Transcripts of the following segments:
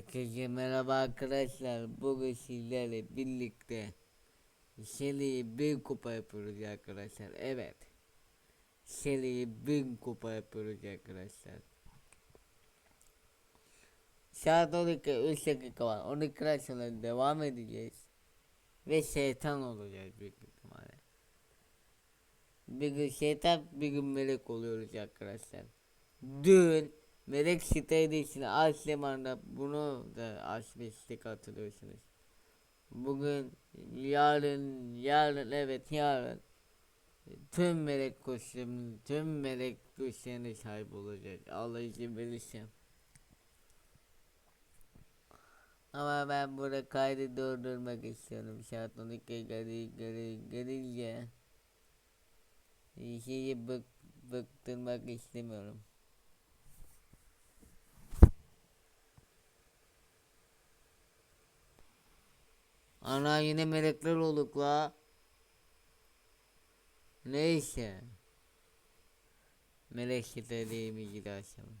Herkese merhaba arkadaşlar. Bugün sizlerle birlikte seriyi bir kupa yapıyoruz arkadaşlar. Evet. Seriyi bin kupa yapıyoruz arkadaşlar. Saat 12 3 dakika var. 12 sonra devam edeceğiz. Ve şeytan olacağız büyük ihtimalle. Bir gün şeytan bir gün melek oluyoruz arkadaşlar. Dün melek siteydi için Asleman'da bunu da açmıştık hatırlıyorsunuz. Bugün yarın yarın evet yarın tüm melek kostümü tüm melek kostümüne sahip olacağız. Allah izin verirse. Ama ben burada kaydı durdurmak istiyorum. Saat 12 geri geri gelince şeyi bık, bıktırmak istemiyorum. Ana yine melekler olduk la. Neyse. Melek şifreliğimi açalım.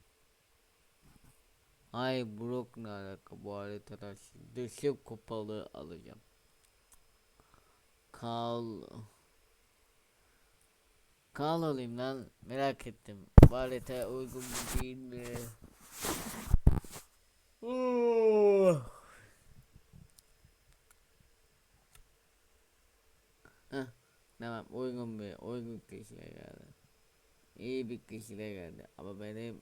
Ay Brook ne alaka bu haritada dışı kupalı alacağım. Kal. Kal alayım lan merak ettim. Bu harita uygun değil mi? Oh. Heh, tamam uygun bir uygun kişiler geldi. İyi bir kişiler geldi ama benim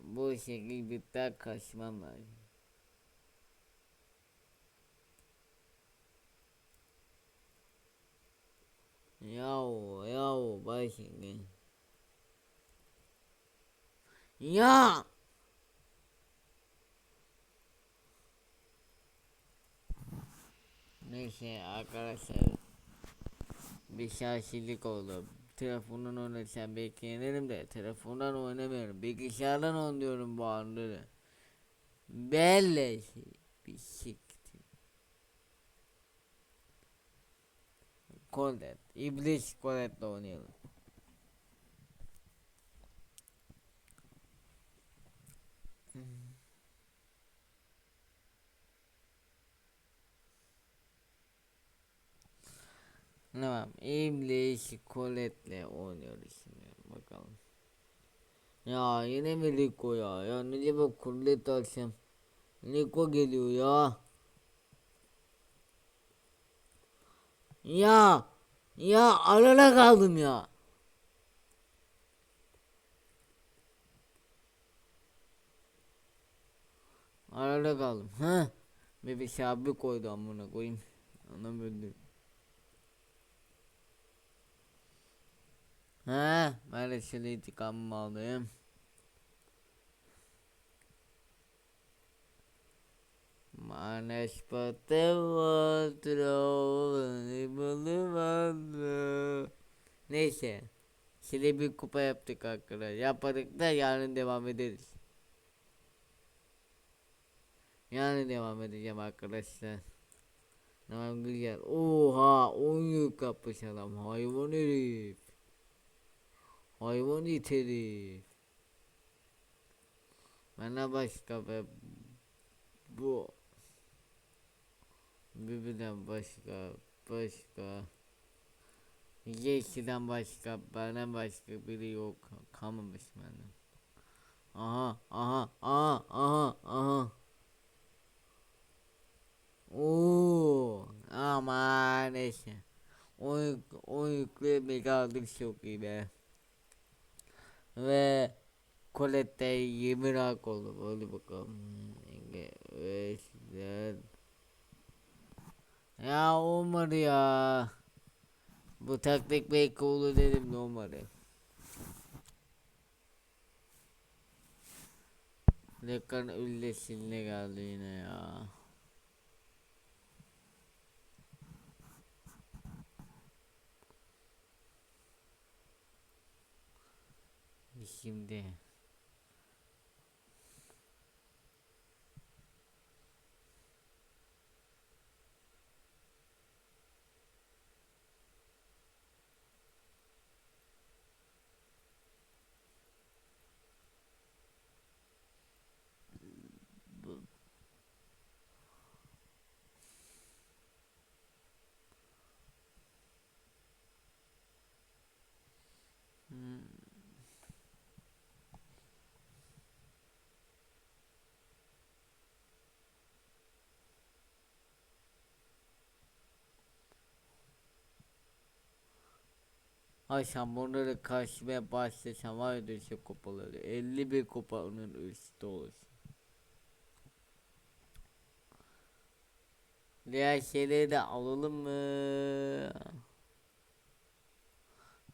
bu şekilde bir daha kaçmam lazım. Yahu yahu şimdi. Ya! Neyse arkadaşlar bir şaşılık oldu. Telefondan oynasam belki yenerim de telefondan oynamıyorum. Bilgisayardan oynuyorum bu anları. Bellesi bir siktir. Kodet. İblis Kodet'le oynayalım. Tamam. İblis Colette'le oynuyoruz şimdi. Bakalım. Ya yine mi Rico ya? Ya ne ben Colette alsam? Rico geliyor ya. Ya. Ya arada kaldım ya. Arada kaldım. Ha? Bir şabi koydu amına koyayım. Anlamadım. He, maalesef intikamımı aldım. Manes patavatrolü Neyse. Şimdi bir kupa yaptık arkadaşlar. Yapadık da yarın devam ederiz. Yarın devam edeceğim arkadaşlar. Tamam güzel. Oha 10 yıl kapış adam. Hayvan herif. Hayvan it herif. Bana başka be bu birbirinden başka başka Yeşilden başka benden başka biri yok kalmamış benden. Aha aha aha aha aha. Oo aman neyse. O o yükle aldık çok iyi be. Ve Colette 20 rak oldu. Hadi bakalım. Evet. Ya olmadı ya. Bu taktik belki olur dedim de olmadı. Lekan üllesinle geldi yine ya. Şimdi Akşam bunları karşımaya başlasam var düşük kupaları 51 kupanın üstü olursun. Diğer şeyleri de alalım mı?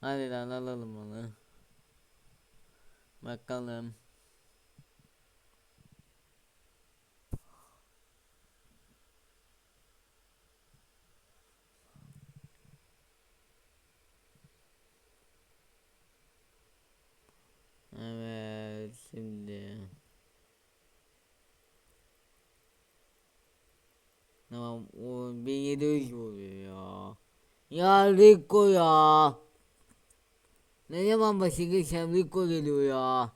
Hadi lan alalım onu. Bakalım. Tamam o 1700 oluyor ya. Ya Rico ya. Ne zaman başı geçen Rico geliyor ya.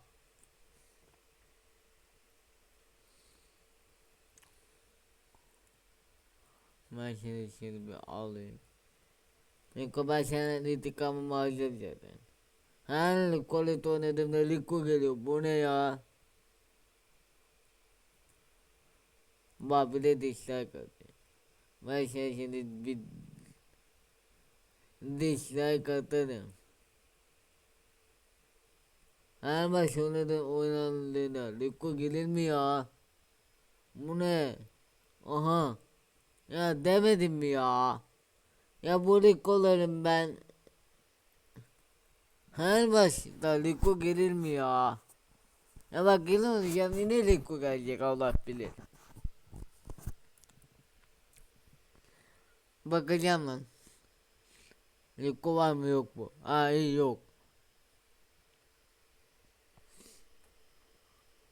Ben şimdi şimdi bir alayım. Rico ben senin intikamımı alacağım zaten. Her Rico'lu oynadığımda Rico geliyor. Bu ne ya? Bak bir de dislike atıyor. Ben sana şimdi bir dislike atarım. Her maç oynadığın oynandığında Rico gelir mi ya? Bu ne? Aha. Ya demedim mi ya? Ya bu Rico'ların ben her maçta Rico gelir mi ya? Ya bak gelin ya yine Rico gelecek Allah bilir. Bakacağım lan. Rico var mı yok mu? İyi yok.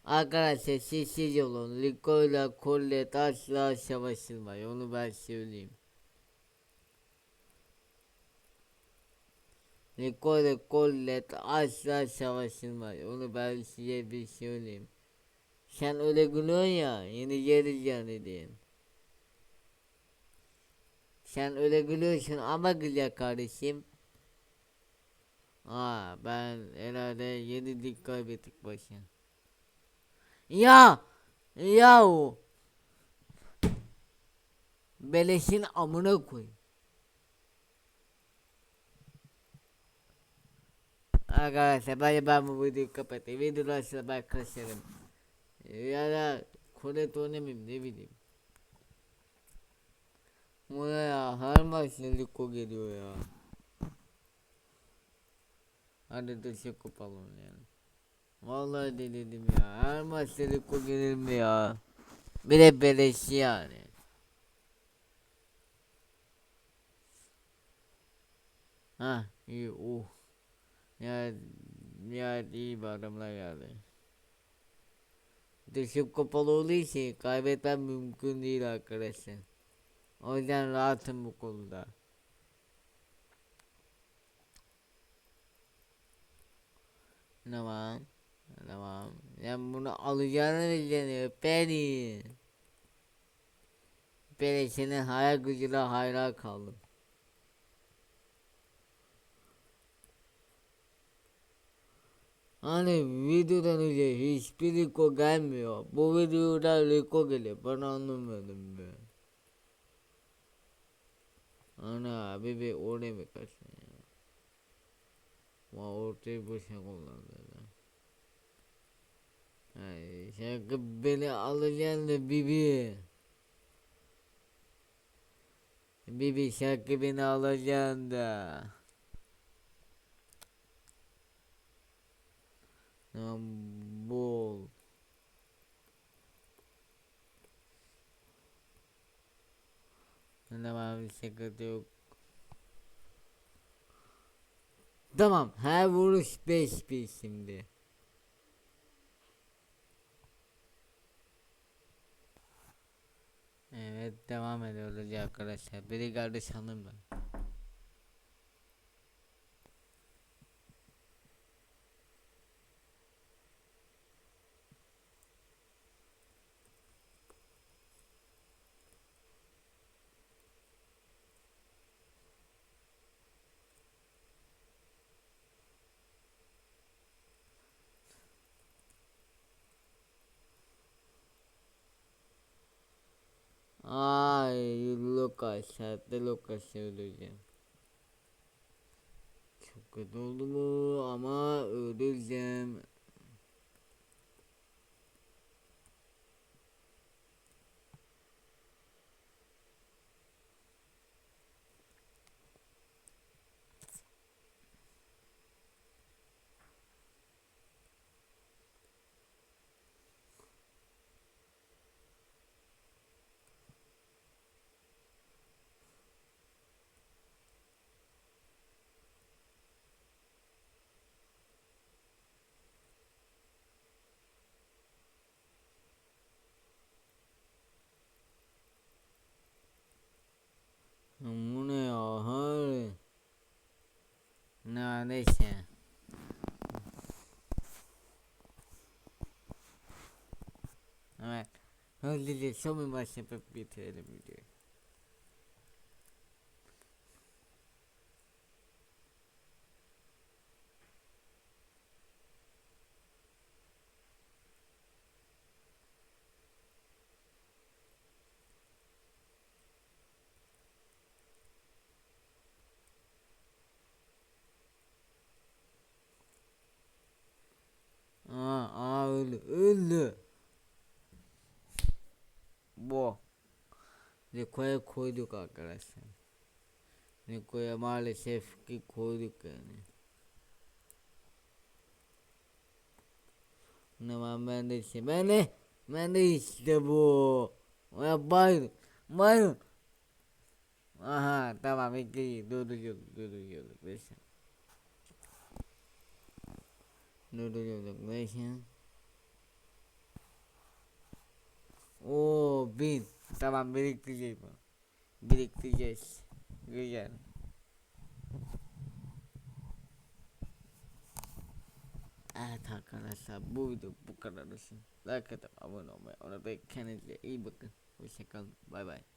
Arkadaşlar sessiz olun. Rico ile Colette asla savaşılmıyor. Onu ben söyleyeyim. Rico ile Colette asla savaşılmıyor. Onu ben size bir söyleyeyim. Sen öyle gülüyorsun ya. Yeni geleceğim dedin. Sen öyle gülüyorsun ama güzel kardeşim. Aa ben herhalde yenilik kaybettik başına. Ya! Yahu! Beleşin amına koy. Arkadaşlar ben, ben bu videoyu kapatayım. Videodan sonra ben kaçarım. Ya da Kolet oynamayayım ne bileyim. Bu ne ya her maç Liko geliyor ya. Hadi dışı kopalım yani. Vallahi delirdim ya. Her maç Liko gelir mi ya? Bir de beleş yani. Ha iyi uh. Ya ya iyi bir adamlar geldi. Dışı kapalı olduğu için kaybetmem mümkün değil arkadaşlar. O yüzden rahatım bu konuda. Tamam. Tamam. Ben bunu alacağını bileceğini beni. Ben senin hayal gücüne hayran kaldım. Hani videodan önce hiçbir Rico gelmiyor. Bu videoda Rico geliyor. Ben anlamadım ben. Ana bir oraya mı kaçtın ya? Vay ortayı boşuna kullandı. Ay şarkı beni alacaksın da Bibi. Bibi şarkı beni alacaksın da. Lan Sıkıntı yok. Tamam her vuruş 5 bir şimdi. Evet devam ediyoruz arkadaşlar. Biri geldi sanırım ben. Ay Lucas, hadi Lucas söyleyeceğim. Çok kötü oldu mu ama öleceğim. halledeceğiz. Hemen başlayıp bitirelim videoyu. Niko'ya koyduk arkadaşlar. Niko'ya maalesef ki koyduk yani. Ne var ben de işte. Ben de. Ben de işte bu. Ya Byron. Byron. Aha tamam bekleyin. Durduruyorduk durduruyorduk. Neyse. Durduruyorduk. Neyse. Oo bin. Tamam biriktireceğiz bunu. Biriktireceğiz. Güzel. Evet arkadaşlar bu video bu kadar olsun. Like atıp abone olmayı unutmayın. Kendinize iyi bakın. Hoşçakalın. Bay bay.